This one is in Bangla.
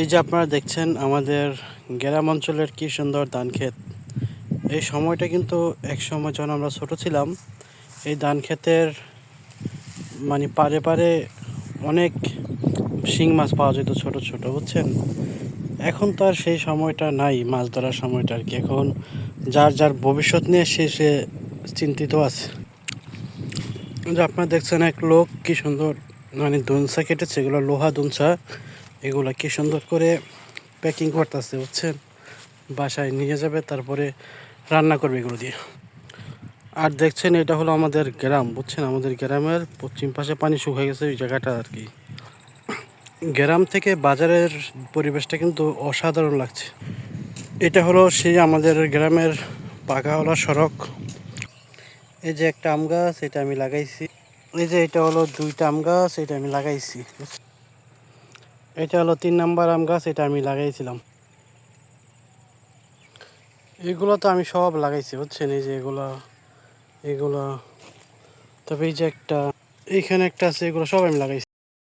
এই যে আপনারা দেখছেন, আমাদের গ্রাম অঞ্চলের কি সুন্দর ধান ক্ষেত এই সময়টা কিন্তু এক সময় যখন আমরা ছোট ছিলাম, এই ধান ক্ষেতের মানে পারে পারে অনেক শিং মাছ পাওয়া যেত ছোট ছোট, বুঝছেন? এখন তো আর সেই সময়টা নাই, মাছ ধরার সময়টা আর কি। এখন যার যার ভবিষ্যৎ নিয়ে সে সে চিন্তিত আছে। যে আপনারা দেখছেন, এক লোক কি সুন্দর মানে দুনসা কেটেছে, এগুলো লোহা দুনসা। এগুলা কি সুন্দর করে প্যাকিং করতেছে, বুঝছেন? বাসায় নিয়ে যাবে, তারপরে রান্না করবে এগুলো দিয়ে। আর দেখছেন, এটা হলো আমাদের গ্রাম, বুঝছেন? আমাদের গ্রামের পশ্চিম পাশে পানি শুকিয়ে গেছে ওই জায়গাটা আর কি। গ্রাম থেকে বাজারের পরিবেশটা কিন্তু অসাধারণ লাগছে। এটা হলো সেই আমাদের গ্রামের পাকাওয়ালা সড়ক। এই যে একটা আম গাছ, এটা আমি লাগাইছি। এই যে এটা হলো দুইটা আম গাছ, এটা আমি লাগাইছি। এটা হলো তিন নাম্বার আম গাছ, এটা আমি লাগাইছিলাম। এগুলো তো আমি সব লাগাইছি, বুঝছেন? এই যে এগুলো এগুলো, তবে এই যে একটা, এইখানে একটা আছে, এগুলো সব আমি লাগাইছি।